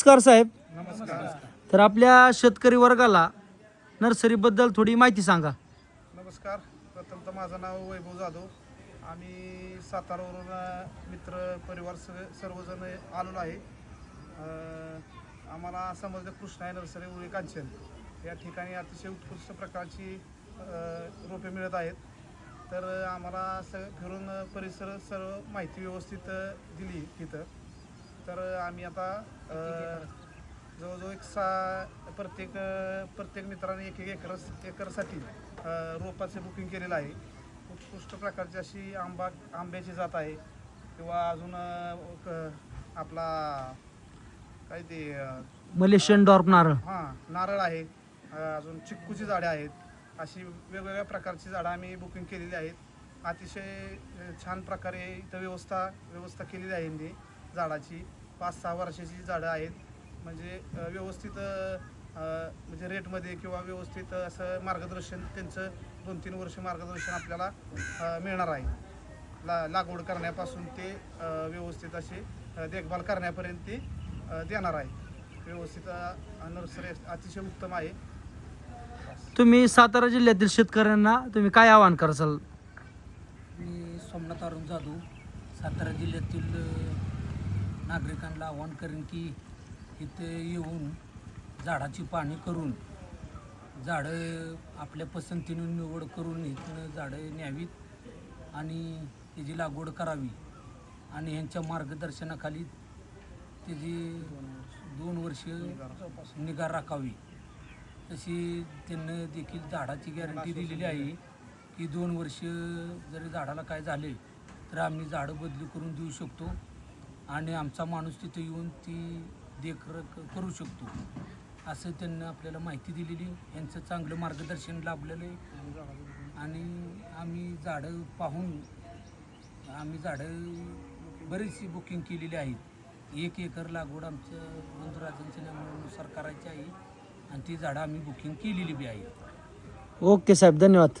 नमस्कार साहेब. नमस्कार तर आपल्या शेतकरी वर्गाला नर्सरीबद्दल थोडी माहिती सांगा. नमस्कार. प्रथमतः माझं नाव वैभव जाधव. आम्ही सातारावरून मित्र परिवार सग सर्वजण आलेलो आहे. आम्हाला समजलं कृष्णा आहे नर्सरी उरे कांचन. या ठिकाणी अतिशय उत्कृष्ट प्रकारची रोपे मिळत आहेत. तर आम्हाला सगळं फिरून परिसर सर्व माहिती व्यवस्थित दिली तिथं तर आम्ही आता जवळजवळ एक सा प्रत्येक प्रत्येक मित्राने एक एक एकर एकरसाठी रोपाचे बुकिंग केलेलं आहे. उत्कृष्ट प्रकारची अशी आंबा आंब्याची जात आहे. किंवा अजून आपला काय ते मलेशियन डॉर्प नारळ. हां नारळ आहे. अजून चिक्कूची झाडे आहेत. अशी वेगवेगळ्या प्रकारची झाडं आम्ही बुकिंग केलेली आहेत. अतिशय छान प्रकारे इथं व्यवस्था व्यवस्था केलेली आहे झाडाची. पाच सहा वर्षाची झाडं आहेत म्हणजे व्यवस्थित म्हणजे रेटमध्ये किंवा व्यवस्थित असं मार्गदर्शन त्यांचं दोन तीन वर्ष मार्गदर्शन आपल्याला मिळणार आहे. ला लागवड करण्यापासून ते व्यवस्थित असे अ, देखभाल करण्यापर्यंत ते देणार आहे. व्यवस्थित नर्सरी अतिशय उत्तम आहे. तुम्ही सातारा जिल्ह्यातील शेतकऱ्यांना तुम्ही काय आवाहन कराल? मी सोमनाथ अरुण जाधव सातारा जिल्ह्यातील नागरिकांना आवाहन करेन की इथे येऊन झाडाची पाणी करून झाडं आपल्या पसंतीने निवड करून इथनं झाडं न्यावीत आणि त्याची लागवड करावी आणि ह्यांच्या मार्गदर्शनाखाली त्याची दोन वर्ष निगा राखावी. तशी त्यांना देखील झाडाची गॅरंटी दिलेली आहे की दोन वर्ष जरी झाडाला काय झाले तर आम्ही झाडं बदली करून देऊ शकतो. आणि आमचा माणूस तिथे येऊन ती देखरेख करू शकतो. असं त्यांनी आपल्याला माहिती दिलेली. यांचं चांगलं मार्गदर्शन लाभलेलं आहे. आणि आम्ही झाडं पाहून आम्ही झाडं बरीचशी बुकिंग केलेली आहेत. एक एकर लागवड आमच्या बंधुराजांच्या नियमानुसार करायची आहे. आणि ती झाडं आम्ही बुकिंग केलेली बी आहे. ओके साहेब धन्यवाद.